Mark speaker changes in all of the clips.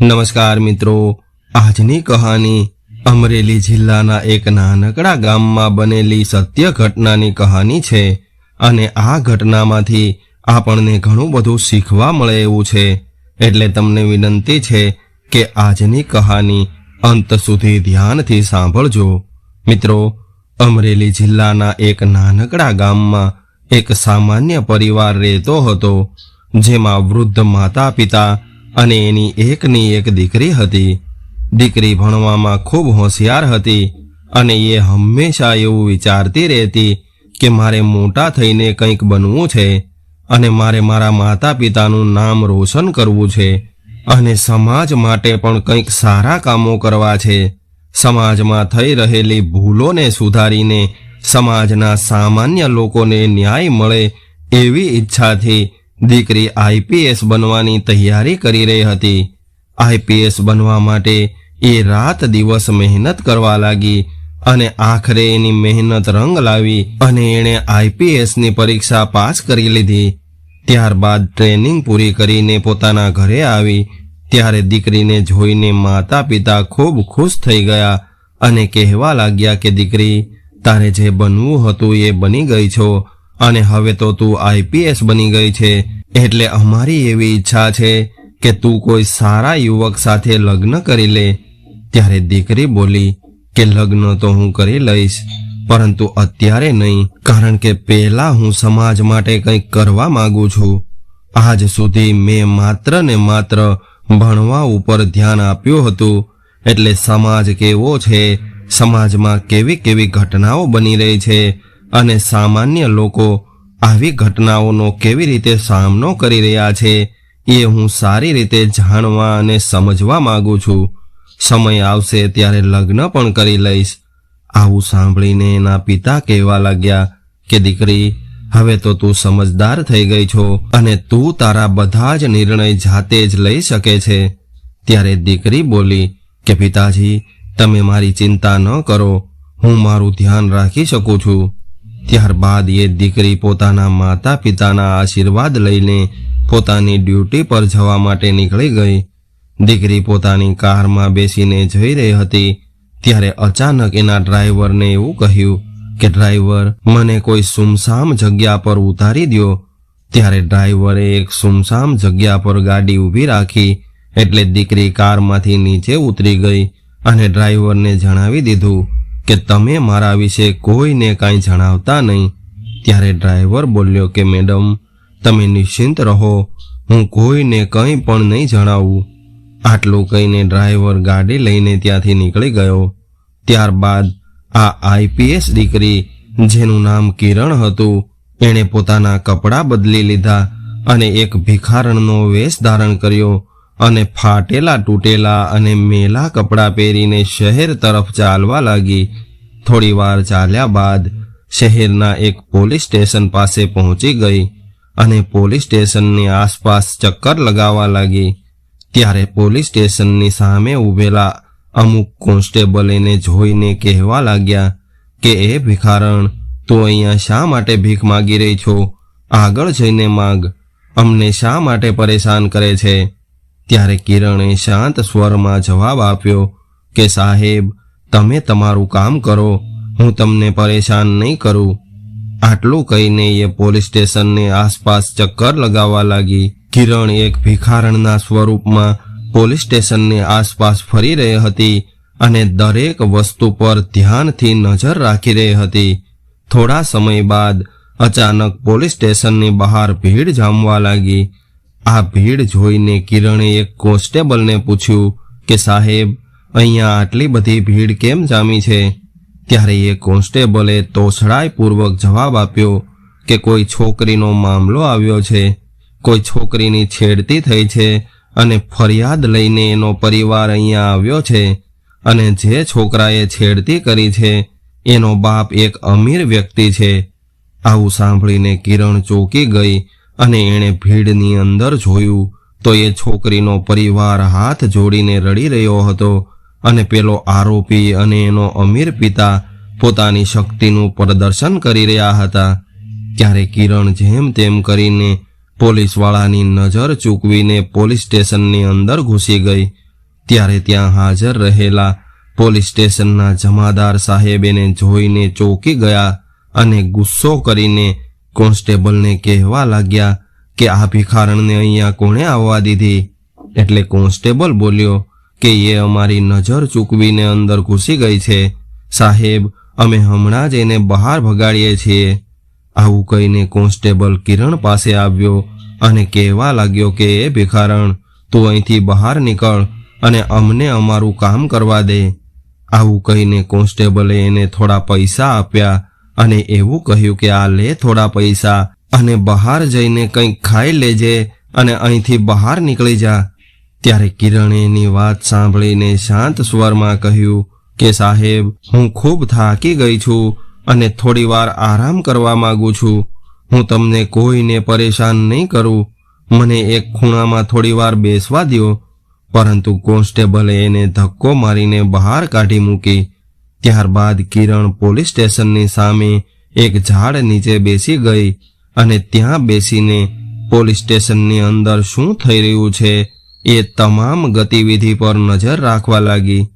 Speaker 1: નમસ્કાર મિત્રો. આજની કહાની અમરેલી જિલ્લાના એક નાનકડા ગામમાં બનેલી સત્ય ઘટનાની કહાની છે અને આ ઘટનામાંથી આપણને ઘણું બધું શીખવા મળે એવું છે. એટલે તમને વિનંતી છે કે આજની કહાની અંત સુધી ધ્યાનથી સાંભળજો. મિત્રો, અમરેલી જિલ્લાના એક નાનકડા ગામમાં એક સામાન્ય પરિવાર રહેતો હતો, જેમાં વૃદ્ધ માતા પિતા અને એની એકની એક દીકરી હતી. દીકરી ભણવામાં ખૂબ હોશિયાર હતી અને એ હંમેશા એવું વિચારતી રહેતી કે મારે મોટા થઈને કંઈક બનવું છે અને મારે મારા માતા પિતાનું નામ રોશન કરવું છે અને સમાજ માટે પણ કંઈક સારા કામો કરવા છે. સમાજમાં થઈ રહેલી ભૂલોને સુધારીને સમાજના સામાન્ય લોકોને ન્યાય મળે એવી ઈચ્છાથી દીકરી આઈપીએસ બનવાની તૈયારી કરી રહી હતી. આઈપીએસ બનવા માટે એ રાત દિવસ મહેનત કરવા લાગી અને આખરે એની મહેનત રંગ લાવી અને એણે આઈપીએસની પરીક્ષા પાસ કરી લીધી. ત્યારબાદ ટ્રેનિંગ પૂરી કરીને પોતાના ઘરે આવી. ત્યારે દીકરીને જોઈને માતા પિતા ખૂબ ખુશ થઈ ગયા અને કહેવા લાગ્યા કે, દીકરી, તારે જે બનવું હતું એ બની ગઈ છો. અને હવે તો તું આઈપીએસ બની ગઈ છે. એટલે અમારી એવી ઈચ્છા છે કે તું કોઈ સારા યુવક સાથે લગ્ન કરી લે. ત્યારે દીકરી બોલી કે લગ્ન તો હું કરી લઈશ, પરંતુ અત્યારે નહીં, કારણ કે પહેલા હું સમાજ માટે કંઈક કરવા માંગુ છું. આજ સુધી મેં માત્ર ને માત્ર ભણવા ઉપર ધ્યાન આપ્યું હતું. એટલે સમાજ કેવો છે? સમાજમાં કેવી કેવી ઘટનાઓ બની રહી છે? અને સામાન્ય લોકો આવી ઘટનાઓનો કેવી રીતે સામનો કરી રહ્યા છે એ હું સારી રીતે જાણવા અને સમજવા માંગુ છું. સમય આવશે ત્યારે લગ્ન પણ કરી લઈશ. આવું સાંભળીને એના પિતા કહેવા લાગ્યા કે, દીકરી, હવે તો તું સમજદાર થઈ ગઈ છો અને તું તારા બધા જ નિર્ણય જાતે જ લઈ શકે છે. ત્યારે દીકરી બોલી કે, પિતાજી, તમે મારી ચિંતા ન કરો. હું મારું ધ્યાન રાખી શકું છું. ત્યારબાદ એ દીકરી પોતાના માતા પિતાના આશીર્વાદ લઈને પોતાની ડ્યુટી પર જવા માટે નીકળી ગઈ. દીકરી પોતાની કારમાં બેસીને જઈ રહી હતી, ત્યારે અચાનક એના ડ્રાઈવરને એવું કહ્યું કે, ડ્રાઈવર, મને કોઈ સુમસામ જગ્યા પર ઉતારી દો ત્યારે ડ્રાઈવરે એક સુમસામ જગ્યા પર ગાડી ઊભી રાખી, એટલે દીકરી કારમાંથી નીચે ઉતરી ગઈ અને ડ્રાઈવરને જણાવી દીધું કે તમે મારા વિશે કોઈને કાંઈ જણાવતા નહીં. ત્યારે ડ્રાઈવર બોલ્યો કે, મેડમ, તમે નિશ્ચિંત રહો. હું કોઈને કંઈ પણ નહીં જણાવું. આટલું કહીને ડ્રાઈવર ગાડી લઈને ત્યાંથી નીકળી ગયો. ત્યારબાદ આ આઈપીએસ દીકરી, જેનું નામ કિરણ હતું, એણે પોતાના કપડાં બદલી લીધા અને એક ભિખારણનો વેશ ધારણ કર્યો. અને ફાટેલા તૂટેલા અને મેલા કપડાં પહેરીને શહેર તરફ ચાલવા લાગી. થોડી વાર ચાલ્યા બાદ શહેરના એક પોલીસ સ્ટેશન પાસે પહોંચી ગઈ અને પોલીસ સ્ટેશનની આસપાસ ચક્કર લગાવવા લાગી. ત્યારે પોલીસ સ્ટેશનની સામે ઊભેલા અમુક કોન્સ્ટેબલ એને જોઈને કહેવા લાગ્યા કે, એ ભિખારણ, તું અહીંયા શા માટે ભીખ માગી રહી છો? આગળ જઈને માગ. અમને શા માટે પરેશાન કરે છે? ત્યારે કિરણે શાંત સ્વરમાં જવાબ આપ્યો કે, સાહેબ, તમે તમારું કામ કરો. હું તમને પરેશાન નહીં કરું. આટલું કહીને એ પોલીસ સ્ટેશનની આસપાસ ચક્કર લગાવવા લાગી. કિરણ એક ભિખારણના સ્વરૂપમાં પોલીસ સ્ટેશનની આસપાસ ફરી રહી હતી અને દરેક વસ્તુ પર ધ્યાનથી નજર રાખી રહી હતી. થોડા સમય બાદ અચાનક પોલીસ સ્ટેશનની બહાર ભીડ જામવા લાગી. આ ભીડ જોઈને કિરણે એક કોન્સ્ટેબલને પૂછ્યું કે સાહેબ, અહીંયા આટલી બધી ભીડ કેમ જામી છે? ત્યારે એ કોન્સ્ટેબલે તોછડાઈપૂર્વક જવાબ આપ્યો કે કોઈ છોકરીનો મામલો આવ્યો છે, કોઈ છોકરીની છેડતી થઈ છે અને ફરિયાદ લઈને એનો પરિવાર અહીંયા આવ્યો છે અને જે છોકરાએ છેડતી કરી છે, એનો બાપ એક અમીર વ્યક્તિ છે. આવું સાંભળીને કિરણ ચોંકી ગઈ અને એણે ભીડની અંદર જોયું તો એ છોકરીનો પરિવાર હાથ જોડીને રડી રહ્યો હતો અને પેલો આરોપી અને એનો અમીર પિતા પોતાની શક્તિનું પ્રદર્શન કરી રહ્યા હતા. ત્યારે કિરણ જેમ તેમ કરીને પોલીસવાળાની નજર ચૂકવીને પોલીસ સ્ટેશનની અંદર ઘૂસી ગઈ. ત્યારે ત્યાં હાજર રહેલા પોલીસ સ્ટેશનના જમાદાર સાહેબ એને જોઈને ચોંકી ગયા અને ગુસ્સો કરીને કોન્સ્ટેબલને કહેવા લાગ્યા કે આ ભિખારણને અહીંયા કોણે આવવા દીધી? એટલે કોન્સ્ટેબલ બોલ્યો કે એ અમારી નજર ચૂકવીને અંદર ઘૂસી ગઈ છે. સાહેબ, અમે હમણાં જ એને બહાર ભગાડીએ છીએ. આવું કહીને કોન્સ્ટેબલ કિરણ પાસે આવ્યો અને કહેવા લાગ્યો કે, એ ભિખારણ, તું અહીંથી બહાર નીકળ અને અમને અમારું કામ કરવા દે. આવું કહીને કોન્સ્ટેબલે એને થોડા પૈસા આપ્યા અને એવું કહ્યું કે, આ લે થોડા પૈસા અને બહાર જઈને કંઈક ખાઈ લેજે અને અહીંથી બહાર નીકળી જા. ત્યારે કિરણે એની વાત સાંભળીને શાંત સ્વરમાં કહ્યું કે, સાહેબ, હું ખૂબ થાકી ગઈ છું અને થોડી વાર આરામ કરવા માંગુ છું. હું તમને કોઈને પરેશાન નહીં કરું. મને એક ખૂણામાં થોડી વાર બેસવા દ્યો. પરંતુ કોન્સ્ટેબલે એને ધક્કો મારીને બહાર કાઢી મૂકી. ત્યારબાદ કિરણ પોલીસ સ્ટેશનની સામે એક ઝાડ નીચે બેસી ગઈ અને ત્યાં બેસીને પોલીસ સ્ટેશનની અંદર શું થઈ રહ્યું છે એ તમામ ગતિવિધિ પર નજર રાખવા લાગી.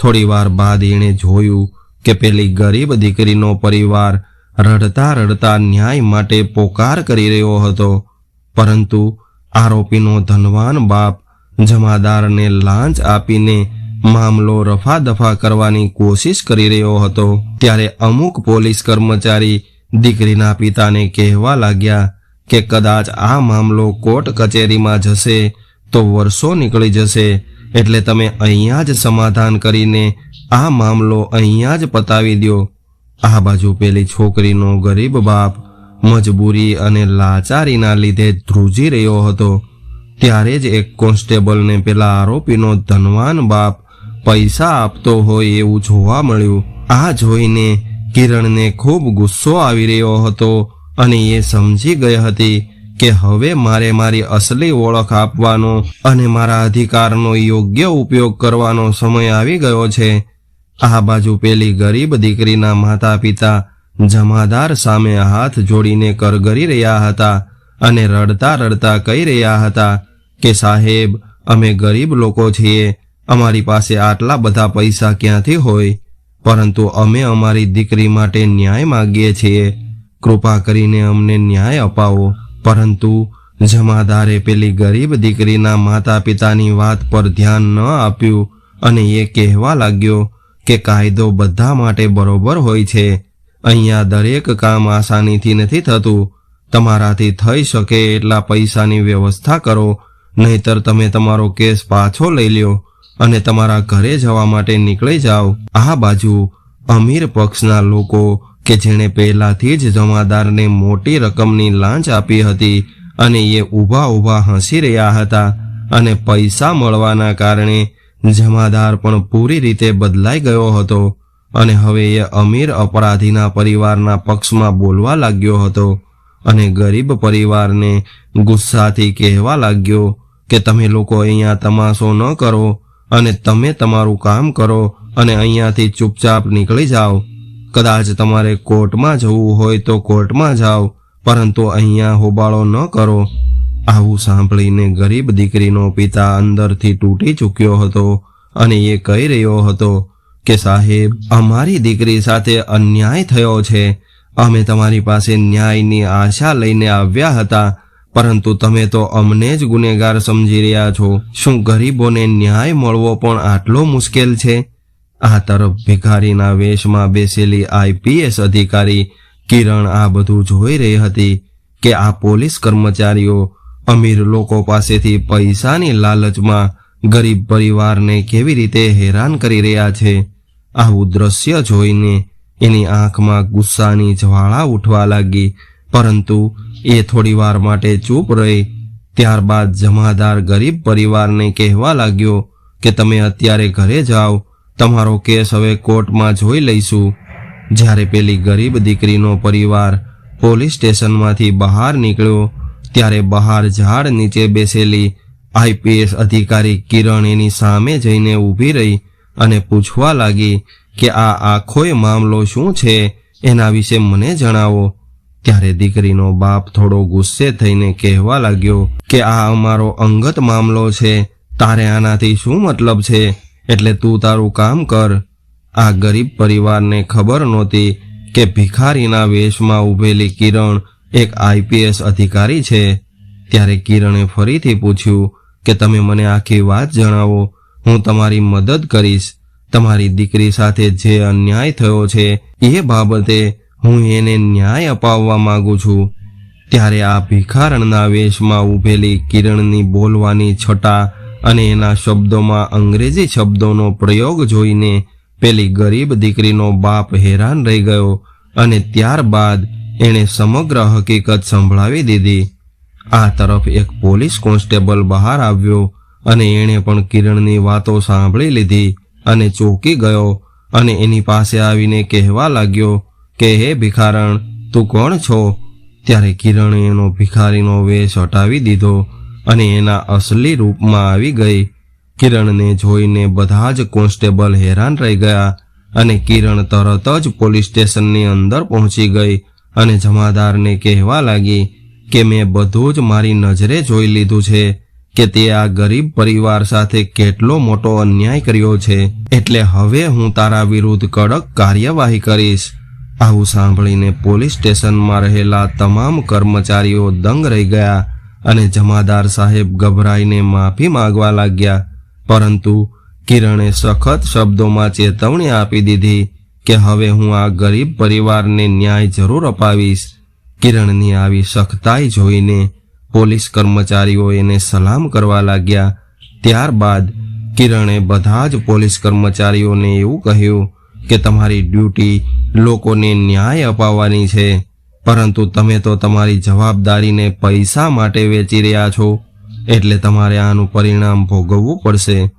Speaker 1: થોડી વાર બાદ એણે જોયું કે પેલી ગરીબ દીકરીનો પરિવાર રડતા રડતા ન્યાય માટે પોકાર કરી રહ્યો હતો. પરંતુ આરોપીનો ધનવાન બાપ જમાદારને લાંચ આપીને મામલો રફા દફા કરવાની કોશિશ કરી રહ્યો હતો. ત્યારે અમુક પોલીસ કર્મચારી દીકરીના પિતાને કહેવા લાગ્યા કે કદાચ આ મામલો કોર્ટ કચેરીમાં જશે તો વર્ષો નીકળી જશે, એટલે તમે અહીંયા જ સમાધાન કરીને આ મામલો અહીંયા જ પતાવી દો આ બાજુ પેલી છોકરીનો ગરીબ બાપ મજબૂરી અને લાચારીના લીધે ધ્રુજી રહ્યો હતો. ત્યારે જ એક કોન્સ્ટેબલને પેલા આરોપીનો ધનવાન બાપ પૈસા આપતો હોય એવું જોવા મળ્યું. આ જોઈને કિરણને ખૂબ ગુસ્સો આવી રહ્યો હતો અને એ સમજી ગઈ હતી કે હવે મારે મારી અસલી ઓળખ આપવાનો અને મારા અધિકારનો યોગ્ય ઉપયોગ કરવાનો સમય આવી ગયો છે. આ બાજુ પેલી ગરીબ દીકરીના માતા પિતા જમાદાર સામે હાથ જોડીને કરગરી રહ્યા હતા અને રડતા રડતા કહી રહ્યા હતા કે સાહેબ, અમે ગરીબ લોકો છીએ અમારી પાસે આટલા બધા પૈસા ક્યાંથી હોય? પરંતુ અમે અમારી દીકરી માટે ન્યાય માગીએ છીએ. કૃપા કરીને અમને ન્યાય અપાવો. પરંતુ જમાદારે પેલી ગરીબ દીકરીના માતા પિતાની વાત પર ધ્યાન ન આપ્યું અને એ કહેવા લાગ્યો કે કાયદો બધા માટે બરોબર હોય છે. અહીંયા દરેક કામ આસાનીથી નથી થતું. તમારાથી થઈ શકે એટલા પૈસાની વ્યવસ્થા કરો. નહીતર તમે તમારો કેસ પાછો લઈ લ્યો. અને તમારા ઘરે જવા માટે નીકળી જાઓ. આ બાજુ અમીર પક્ષના લોકો કે જેણે પહેલાથી જ જમાદારને મોટી રકમની લાંચ આપી હતી અને એ ઊભા ઊભા હસી રહ્યા હતા અને પૈસા મળવાના કારણે જમાદાર પણ પૂરી રીતે બદલાઈ ગયો હતો અને હવે એ અમીર અપરાધીના પરિવારના પક્ષમાં બોલવા લાગ્યો હતો અને ગરીબ પરિવારને ગુસ્સાથી કહેવા લાગ્યો કે તમે લોકો અહીંયા તમાશો ન કરો અને તમે તમારું કામ કરો અને અહીંયાથી ચૂપચાપ નીકળી જાઓ. કદાચ તમારે કોર્ટમાં જવું હોય તો કોર્ટમાં જાઓ, પરંતુ અહીંયા હોબાળો ન કરો. આવું સાંભળીને ગરીબ દીકરીનો પિતા અંદરથી તૂટી ચૂક્યો હતો અને એ કહી રહ્યો હતો કે, સાહેબ, અમારી દીકરી સાથે અન્યાય થયો છે. અમે તમારી પાસે ન્યાયની આશા લઈને આવ્યા હતા પરંતુ તમે તો અમને જ ગુનેગાર સમજી રહ્યા છો. શું ગરીબોને ન્યાય મળવો પણ આટલો મુશ્કેલ છે? આ તરફ ભિખારીના વેશમાં બેસેલી આઈપીએસ અધિકારી કિરણ આ બધું જોઈ રહી હતી કે આ પોલીસ કર્મચારીઓ અમીર લોકો પાસેથી પૈસાની લાલચમાં ગરીબ પરિવારને કેવી રીતે હેરાન કરી રહ્યા છે? આવું દ્રશ્ય જોઈને એની આંખમાં ગુસ્સાની જ્વાળા ઉઠવા લાગી. પરંતુ એ થોડીવાર માટે ચૂપ રહી. ત્યારબાદ જમાદાર ગરીબ પરિવારને કહેવા લાગ્યો કે તમે અત્યારે ઘરે જાઓ, તમારો કેસ હવે કોર્ટમાં જોઈ લઈશું. જ્યારે પેલી ગરીબ દીકરીનો પરિવાર પોલીસ સ્ટેશનમાંથી બહાર નીકળ્યો, ત્યારે બહાર ઝાડ નીચે બેસેલી આઈપીએસ અધિકારી કિરણ એની સામે જઈને ઊભી રહી અને પૂછવા લાગી કે આ આખોય મામલો શું છે? એના વિશે મને જણાવો. ત્યારે દીકરીનો બાપ થોડો ગુસ્સે થઈને કહેવા લાગ્યો કે આ અમારો અંગત મામલો છે, તારે આનાથી શું મતલબ છે? એટલે તું તારું કામ કર. આ ગરીબ પરિવારને ખબર નહોતી કે ભિખારીના વેશમાં ઊભેલી કિરણ એક આઈપીએસ અધિકારી છે. ત્યારે કિરણે ફરીથી પૂછ્યું કે તમે મને આખી વાત જણાવો, હું તમારી મદદ કરીશ. તમારી દીકરી સાથે જે અન્યાય થયો છે, એ બાબતે હું એને ન્યાય અપાવવા માંગુ છું. ત્યારે આ ભિખારણના વેશમાં ઊભેલી કિરણની બોલવાની છટા અને એના શબ્દોમાં અંગ્રેજી શબ્દોનો પ્રયોગ જોઈને પેલી ગરીબ દીકરીનો બાપ હેરાન રહી ગયો અને ત્યારબાદ એણે સમગ્ર હકીકત સંભળાવી દીધી. આ તરફ એક પોલીસ કોન્સ્ટેબલ બહાર આવ્યો અને એણે પણ કિરણની વાતો સાંભળી લીધી અને ચોંકી ગયો અને એની પાસે આવીને કહેવા લાગ્યો કે હે ભિખારણ, તું કોણ છો? ત્યારે કિરણે એનો ભિખારીનો વેશ હટાવી દીધો અને એના અસલી રૂપમાં આવી ગઈ. કિરણને જોઈને બધા જ કોન્સ્ટેબલ હેરાન રહી ગયા અને કિરણ તરત જ પોલીસ સ્ટેશનની અંદર પહોંચી ગઈ અને જમાદારને કહેવા લાગી કે મેં બધું જ મારી નજરે જોઈ લીધું છે કે તે આ ગરીબ પરિવાર સાથે કેટલો મોટો અન્યાય કર્યો છે. એટલે હવે હું તારા વિરુદ્ધ કડક કાર્યવાહી કરીશ. આવું સાંભળીને પોલીસ સ્ટેશનમાં રહેલા તમામ કર્મચારીઓ દંગ રહી ગયા અને જમાદાર સાહેબ ગભરાઈને માફી માંગવા લાગ્યા. પરંતુ કિરણે સખત શબ્દોમાં ચેતવણી આપી દીધી કે હવે હું આ ગરીબ પરિવારને ન્યાય જરૂર અપાવીશ. કિરણની આવી સખતાઈ જોઈને પોલીસ કર્મચારીઓ એને સલામ કરવા લાગ્યા. ત્યારબાદ કિરણે બધા જ પોલીસ કર્મચારીઓને એવું કહ્યું કે તમારી ડ્યુટી લોકોને ન્યાય અપાવવાની છે. પરંતુ તમે તો તમારી જવાબદારીને પૈસા માટે વેચી રહ્યા છો. એટલે તમારે આનું પરિણામ ભોગવવું પડશે.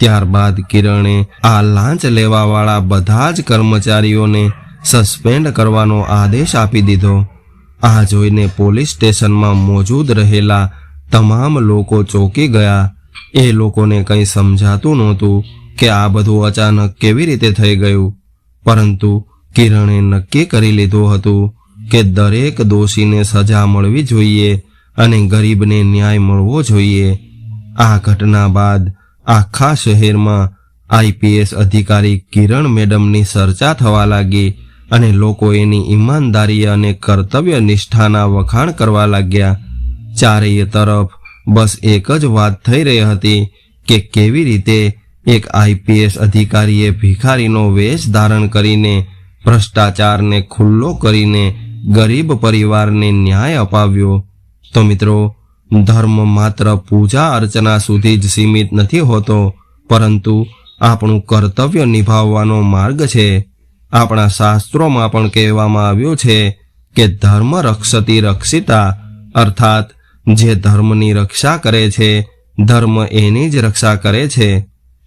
Speaker 1: ત્યારબાદ કિરણે આ લાંચ લેવાવાળા બધા જ કર્મચારીઓને સસ્પેન્ડ કરવાનો આદેશ આપી દીધો. આ જોઈને પોલીસ સ્ટેશનમાં મોજૂદ રહેલા તમામ લોકો ચોંકી ગયા. એ લોકોને કંઈ સમજાતું નહોતું કે આ બધું અચાનક કેવી રીતે થઈ ગયું. પરંતુ કિરણે નક્કી કરી લીધું હતું કે દરેક દોષીને સજા મળવી જોઈએ અને ગરીબને ન્યાય મળવો જોઈએ. આ ઘટના બાદ આખા શહેરમાં આઈપીએસ અધિકારી કિરણ મેડમની ચર્ચા થવા લાગી અને લોકો એની ઈમાનદારી અને કર્તવ્ય નિષ્ઠાના વખાણ કરવા લાગ્યા. ચારેય તરફ બસ એક જ વાત થઈ રહી હતી કે કેવી રીતે એક આઈપીએસ અધિકારીએ ભિખારીનો વેશ ધારણ કરીને ભ્રષ્ટાચારને ખુલ્લો કરીને ગરીબ પરિવારને ન્યાય અપાવ્યો. તો મિત્રો, ધર્મ માત્ર પૂજા અર્ચના સુધી જ સીમિત નથી હોતો, પરંતુ આપણું કર્તવ્ય નિભાવવાનો માર્ગ છે. આપણા શાસ્ત્રોમાં પણ કહેવામાં આવ્યું છે કે ધર્મ રક્ષતી રક્ષિતા, અર્થાત જે ધર્મની રક્ષા કરે છે, ધર્મ એની જ રક્ષા કરે છે.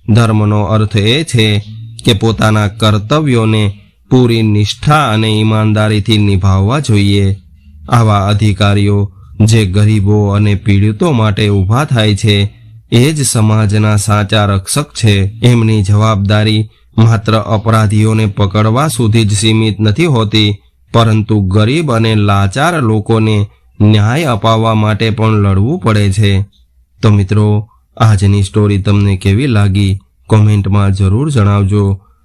Speaker 1: ધર્મનો અર્થ એ છે કે પોતાના કર્તવ્યોને પૂરી નિષ્ઠા અને ઈમાનદારીથી નિભાવવા જોઈએ. આવા અધિકારીઓ જે ગરીબો અને પીડિતો માટે ઊભા થાય છે, એ જ સમાજના સાચા રક્ષક છે. એમની જવાબદારી માત્ર અપરાધીઓને પકડવા સુધી જ સીમિત નથી હોતી, પરંતુ ગરીબ અને લાચાર લોકોને ન્યાય અપાવવા માટે પણ લડવું પડે છે. તો મિત્રો, આજની સ્ટોરી તમને કેવી લાગી? કોમેન્ટમાં જરૂર જણાવજો.